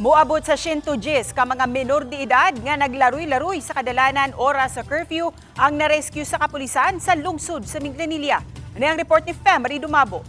Muabot sa 110 ka mga menor de edad nga naglaroy-laroy sa kadalanan oras sa curfew ang narescue sa kapulisan sa lungsod sa Miglanilla. Ano ang report ni Femery Dumabo?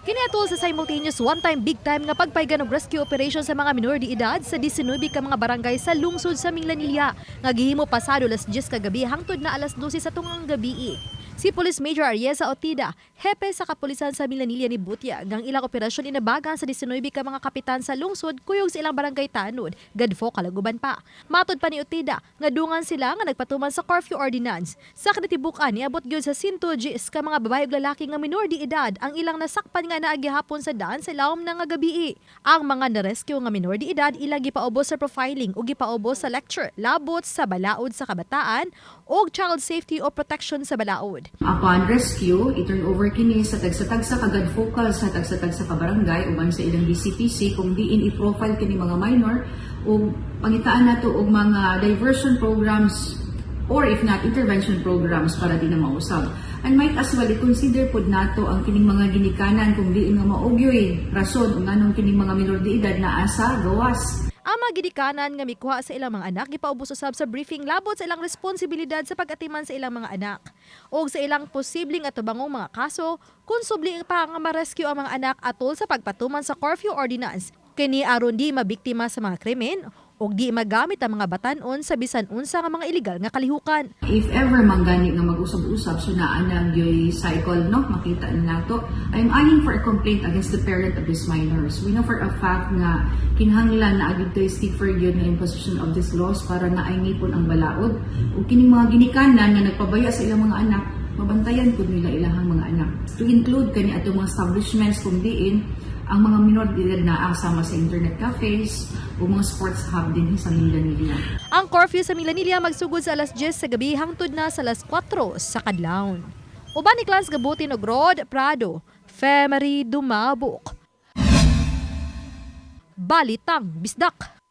Kiniatol sa simultaneous one-time big-time nga pagpaygan og rescue operation sa mga minor de edad sa 19 ka mga barangay sa lungsod sa Minglanilla nga gihimo pasado alas 10 kagabi hangtod na alas 12 sa tungang gabi. Si Police Major Ariesa Otida, hepe sa kapulisan sa Milanilla ni Butya, gang ilang operasyon inabagan sa 19 ka mga kapitan sa lungsod kuyog sa ilang barangay tanod, gadfo kalaguban pa. Matod pa ni Otida, nga dungan sila nga nagpatuman sa curfew ordinance. Sa kanitibukan niabot gyud sa 110 ka mga babae ug lalaki nga minor de edad ang ilang nasakpan nga naagi hapon sa daan sa lawom na nga gabi. Ang mga na-rescue nga minor de edad ilang gipaubos sa profiling ug gipaubos sa lecture, labot sa balaod sa kabataan ug child safety o protection sa balaod. Upon rescue, i-turn over kini sa tagsa-tagsa kagad focal sa tagsa-tagsa ka barangay uban sa ilang DCPC kung diin i-profile kini mga minor o pangitaan nato og mga diversion programs or if not intervention programs para di na mausab. And might as well i-consider pod nato ang kining mga ginikanan kung diin nga maugyoy rason nganong kining mga minor de edad na asa gawas. Ang mga gidikanan nga mikuha sa ilang mga anak gipaubos usab sa briefing labot sa ilang responsibilidad sa pag-atiman sa ilang mga anak. O sa ilang posibleng atubangong mga kaso kung subli pa nga ma-rescue ang mga anak atol sa pagpatuman sa curfew ordinance. Kini aron di mabiktima sa mga krimen o di magamit ang mga batanon sa bisan unsa nga mga illegal nga kalihukan. if ever man gani nga mag-usab-usab so naa na yoy cycle no? Makita na nato. I'm eyeing for a complaint against the parent of these minors. We know for a fact nga kinahanglan na agad tayo stick for good na imposition of these laws para na nipon ang balaod. Ug kining mga ginikanan nga nagpabaya sa ilang mga anak mabantayan pud nila ilahang mga anak to include kani ato mga establishments kung diin ang mga minor edad na asama sa internet cafes o mga sports hub din sa Mindanao. Ang curfew sa Milanilla magsugod sa alas 10 sa gabi hangtod na sa alas 4 sa kadlawon. Uban ni Clans Gabuti og Rod Prado, Femery Dumabok. Balitang Bisdak.